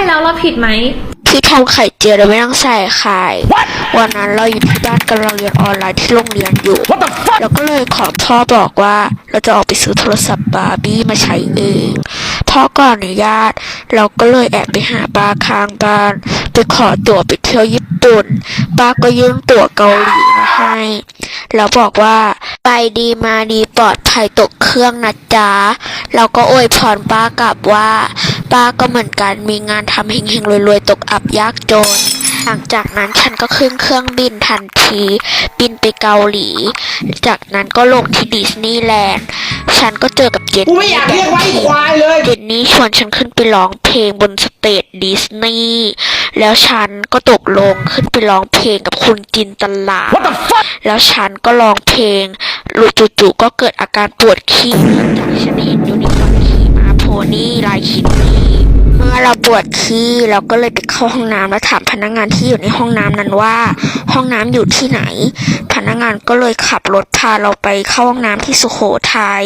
ไปแล้วเราผิดไหมที่ทำไข่เจียวโดยไม่ต้องใส่ไข่วันนั้นเราอยู่ที่บ้านกำลังเรียนออนไลน์ที่โรงเรียนอยู่เราก็เลยขอพ่อบอกว่าเราจะออกไปซื้อโทรศัพท์บาร์บี้มาใช้เองพ่อก็อนุญาต เราก็เลยแอบไปหาป้าข้างบ้าน ไปขอตั๋วไปเที่ยวญี่ปุ่นป้าก็ยื่นตั๋วเกาหลีมาให้ แล้วบอกว่าไปดีมาดีปลอดภัยตกเครื่องนะจ๊ะเราก็อวยพรป้ากลับว่า ป้าก็เหมือนกันมีงานทำเฮงๆรวยๆ ตกอับยากจน หลังจากนั้นฉันก็ขึ้นเครื่องบินทันที บินไปเกาหลี จากนั้นก็ลงที่ดิสนีย์แลนด์ฉันก็เจอกับเจนกูไม่นี่อยากเรียกว่าไอ้ควายเลยเจนนี่ชวนฉันขึ้นไปร้องเพลงบนสเตจดิสนีย์แล้วฉันก็ตกลงขึ้นไปร้องเพลงกับคุณจินตลา What the fuck แล้วฉันก็ร้องเพลงลุจู่ๆก็เกิดอาการปวดขี้จากฉันเห็นยูนิคอร์นขี่ม้าโพนี่ลายคิตตี้เมื่อเราปวดขี้เราก็เลยไปเข้าห้องน้ำแล้วถามพนักงานที่อยู่ในห้องน้ำนั้นว่า ห้องน้ำอยู่ที่ไหน พนักงานก็เลยขับรถพาเราไปเข้าห้องน้ำที่สุโขทัย